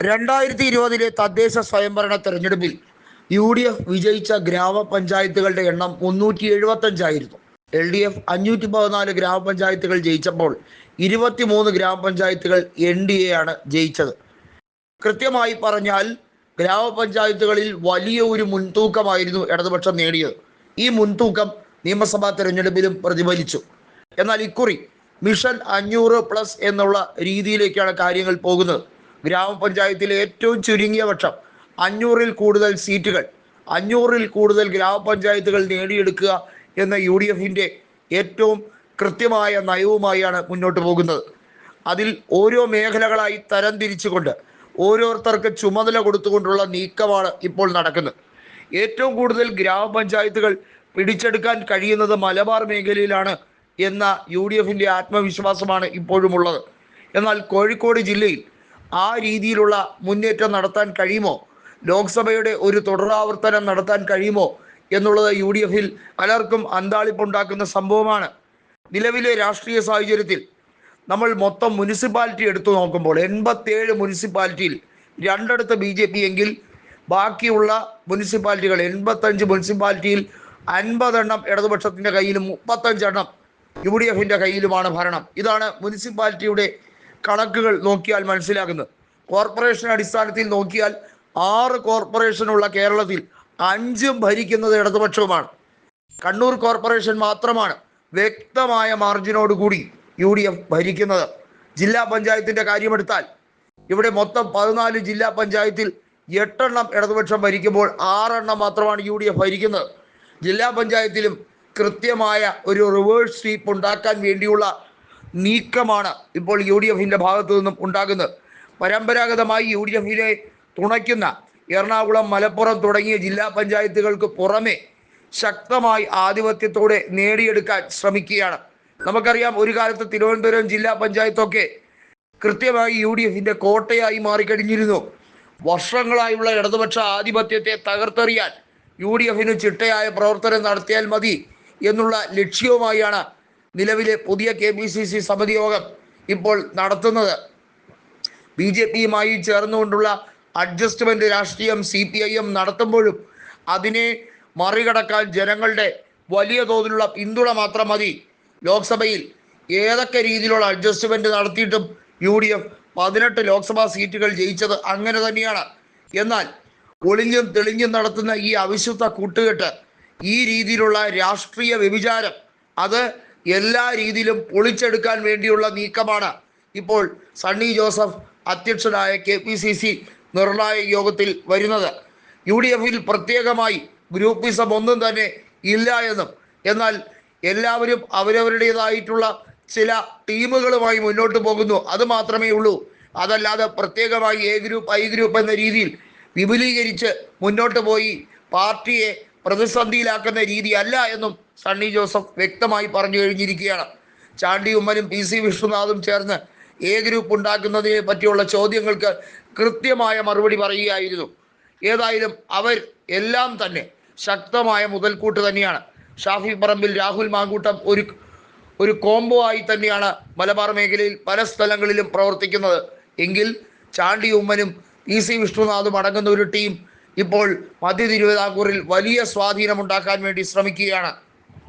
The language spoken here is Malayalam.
രണ്ടായിരത്തി ഇരുപതിലെ തദ്ദേശ സ്വയംഭരണ തെരഞ്ഞെടുപ്പിൽ യു ഡി എഫ് വിജയിച്ച ഗ്രാമപഞ്ചായത്തുകളുടെ എണ്ണം മുന്നൂറ്റി എഴുപത്തഞ്ചായിരുന്നു എൽ ഡി എഫ് അഞ്ഞൂറ്റി പതിനാല് ഗ്രാമപഞ്ചായത്തുകൾ ജയിച്ചപ്പോൾ ഇരുപത്തിമൂന്ന് ഗ്രാമപഞ്ചായത്തുകൾ എൻ ഡി എ ആണ് ജയിച്ചത്. കൃത്യമായി പറഞ്ഞാൽ ഗ്രാമപഞ്ചായത്തുകളിൽ വലിയ ഒരു മുൻതൂക്കമായിരുന്നു ഇടതുപക്ഷം നേടിയത്. ഈ മുൻതൂക്കം നിയമസഭാ തെരഞ്ഞെടുപ്പിലും പ്രതിഫലിച്ചു. എന്നാൽ ഇക്കുറി മിഷൻ അഞ്ഞൂറ് പ്ലസ് എന്നുള്ള രീതിയിലേക്കാണ് കാര്യങ്ങൾ പോകുന്നത്. ഗ്രാമപഞ്ചായത്തിലെ ഏറ്റവും ചുരുങ്ങിയ പക്ഷം അഞ്ഞൂറിൽ കൂടുതൽ സീറ്റുകൾ അഞ്ഞൂറിൽ കൂടുതൽ ഗ്രാമപഞ്ചായത്തുകൾ നേടിയെടുക്കുക എന്ന യു ഡി എഫിന്റെ ഏറ്റവും കൃത്യമായ നയവുമായാണ് മുന്നോട്ട് പോകുന്നത്. അതിൽ ഓരോ മേഖലകളായി തരംതിരിച്ചുകൊണ്ട് ഓരോരുത്തർക്ക് ചുമതല കൊടുത്തുകൊണ്ടുള്ള നീക്കമാണ് ഇപ്പോൾ നടക്കുന്നത്. ഏറ്റവും കൂടുതൽ ഗ്രാമപഞ്ചായത്തുകൾ പിടിച്ചെടുക്കാൻ കഴിയുന്നത് മലബാർ മേഖലയിലാണ് എന്ന യു ഡി എഫിന്റെ ആത്മവിശ്വാസമാണ് ഇപ്പോഴുമുള്ളത്. എന്നാൽ കോഴിക്കോട് ജില്ലയിൽ ആ രീതിയിലുള്ള മുന്നേറ്റം നടത്താൻ കഴിയുമോ? ലോക്സഭയുടെ ഒരു തുടരാവർത്തനം നടത്താൻ കഴിയുമോ? എന്നുള്ളത് യു ഡി എഫിൽ പലർക്കും അന്താളിപ്പുണ്ടാക്കുന്ന സംഭവമാണ്. നിലവിലെ രാഷ്ട്രീയ സാഹചര്യത്തിൽ നമ്മൾ മൊത്തം മുനിസിപ്പാലിറ്റി എടുത്തു നോക്കുമ്പോൾ എൺപത്തേഴ് മുനിസിപ്പാലിറ്റിയിൽ രണ്ടിടത്ത് ബി ജെ പി എങ്കിൽ ബാക്കിയുള്ള മുനിസിപ്പാലിറ്റികൾ എൺപത്തഞ്ച് മുനിസിപ്പാലിറ്റിയിൽ അൻപതെണ്ണം ഇടതുപക്ഷത്തിന്റെ കയ്യിലും മുപ്പത്തഞ്ചെണ്ണം യു ഡി എഫിന്റെ കയ്യിലുമാണ് ഭരണം. ഇതാണ് മുനിസിപ്പാലിറ്റിയുടെ കണക്കുകൾ നോക്കിയാൽ മനസ്സിലാക്കുന്നത് കോർപ്പറേഷൻ അടിസ്ഥാനത്തിൽ നോക്കിയാൽ ആറ് കോർപ്പറേഷനുള്ള കേരളത്തിൽ അഞ്ചും ഭരിക്കുന്നത് ഇടതുപക്ഷവുമാണ്. കണ്ണൂർ കോർപ്പറേഷൻ മാത്രമാണ് വ്യക്തമായ മാർജിനോടുകൂടി യു ഡി എഫ് ഭരിക്കുന്നത്. ജില്ലാ പഞ്ചായത്തിന്റെ കാര്യമെടുത്താൽ ഇവിടെ മൊത്തം പതിനാല് ജില്ലാ പഞ്ചായത്തിൽ എട്ടെണ്ണം ഇടതുപക്ഷം ഭരിക്കുമ്പോൾ ആറെണ്ണം മാത്രമാണ് യു ഡി എഫ് ഭരിക്കുന്നത്. ജില്ലാ പഞ്ചായത്തിലും കൃത്യമായ ഒരു റിവേഴ്സ് സ്വീപ്പ് ഉണ്ടാക്കാൻ വേണ്ടിയുള്ള നീക്കമാണ് ഇപ്പോൾ യു ഡി എഫിന്റെ ഭാഗത്തു നിന്നും ഉണ്ടാകുന്നത്. പരമ്പരാഗതമായി യു ഡി എഫിനെ തുണയ്ക്കുന്ന എറണാകുളം മലപ്പുറം തുടങ്ങിയ ജില്ലാ പഞ്ചായത്തുകൾക്ക് പുറമെ ശക്തമായി ആധിപത്യത്തോടെ നേടിയെടുക്കാൻ ശ്രമിക്കുകയാണ്. നമുക്കറിയാം ഒരു കാലത്ത് തിരുവനന്തപുരം ജില്ലാ പഞ്ചായത്തൊക്കെ കൃത്യമായി യു ഡി എഫിന്റെ കോട്ടയായി മാറിക്കഴിഞ്ഞിരുന്നു. വർഷങ്ങളായുള്ള ഇടതുപക്ഷ ആധിപത്യത്തെ തകർത്തെറിയാൻ യു ഡി എഫിന് ചിട്ടയായ പ്രവർത്തനം നടത്തിയാൽ മതി എന്നുള്ള ലക്ഷ്യവുമായാണ് നിലവിലെ പുതിയ കെ പി സി സി സമിതി യോഗം ഇപ്പോൾ നടത്തുന്നത്. ബി ജെ പിയുമായി ചേർന്നുകൊണ്ടുള്ള അഡ്ജസ്റ്റ്മെന്റ് രാഷ്ട്രീയം സി പി ഐ എം നടത്തുമ്പോഴും അതിനെ മറികടക്കാൻ ജനങ്ങളുടെ വലിയ തോതിലുള്ള പിന്തുണ മാത്രം മതി. ലോക്സഭയിൽ ഏതൊക്കെ രീതിയിലുള്ള അഡ്ജസ്റ്റ്മെന്റ് നടത്തിയിട്ടും യു ഡി എഫ് പതിനെട്ട് ലോക്സഭാ സീറ്റുകൾ ജയിച്ചത് അങ്ങനെ തന്നെയാണ്. എന്നാൽ ഒളിഞ്ഞും തെളിഞ്ഞും നടത്തുന്ന ഈ അവിശുദ്ധ കൂട്ടുകെട്ട് ഈ രീതിയിലുള്ള രാഷ്ട്രീയ വ്യഭിചാരം അത് എല്ലാ രീതിയിലും പൊളിച്ചെടുക്കാൻ വേണ്ടിയുള്ള നീക്കമാണ് ഇപ്പോൾ സണ്ണി ജോസഫ് അധ്യക്ഷനായ കെ പി സി സി നിർണായക യോഗത്തിൽ വരുന്നത്. യു ഡി എഫിൽ പ്രത്യേകമായി ഗ്രൂപ്പിസം ഒന്നും തന്നെ ഇല്ല എന്നും. എന്നാൽ എല്ലാവരും അവരവരുടേതായിട്ടുള്ള ചില ടീമുകളുമായി മുന്നോട്ട് പോകുന്നു. അത് മാത്രമേ ഉള്ളൂ. അതല്ലാതെ പ്രത്യേകമായി എ ഗ്രൂപ്പ് ഐ ഗ്രൂപ്പ് എന്ന രീതിയിൽ വിപുലീകരിച്ച് മുന്നോട്ട് പോയി പാർട്ടിയെ പ്രതിസന്ധിയിലാക്കുന്ന രീതി അല്ല എന്നും സണ്ണി ജോസഫ് വ്യക്തമായി പറഞ്ഞു കഴിഞ്ഞിരിക്കുകയാണ്. ചാണ്ടി ഉമ്മനും പി സി വിഷ്ണുനാഥും ചേർന്ന് എ ഗ്രൂപ്പ് ഉണ്ടാക്കുന്നതിനെ പറ്റിയുള്ള ചോദ്യങ്ങൾക്ക് കൃത്യമായ മറുപടി പറയുകയായിരുന്നു. ഏതായാലും അവർ എല്ലാം തന്നെ ശക്തമായ മുതൽക്കൂട്ട് തന്നെയാണ്. ഷാഫി പറമ്പിൽ രാഹുൽ മാങ്കൂട്ടം ഒരു ഒരു കോംബോ ആയി തന്നെയാണ് മലബാർ മേഖലയിൽ പല സ്ഥലങ്ങളിലും പ്രവർത്തിക്കുന്നത്. എങ്കിൽ ചാണ്ടി ഉമ്മനും പി സി വിഷ്ണുനാഥും അടങ്ങുന്ന ഒരു ടീം ഇപ്പോൾ മധ്യ തിരുവിതാംകൂറിൽ വലിയ സ്വാധീനമുണ്ടാക്കാൻ വേണ്ടി ശ്രമിക്കുകയാണ്.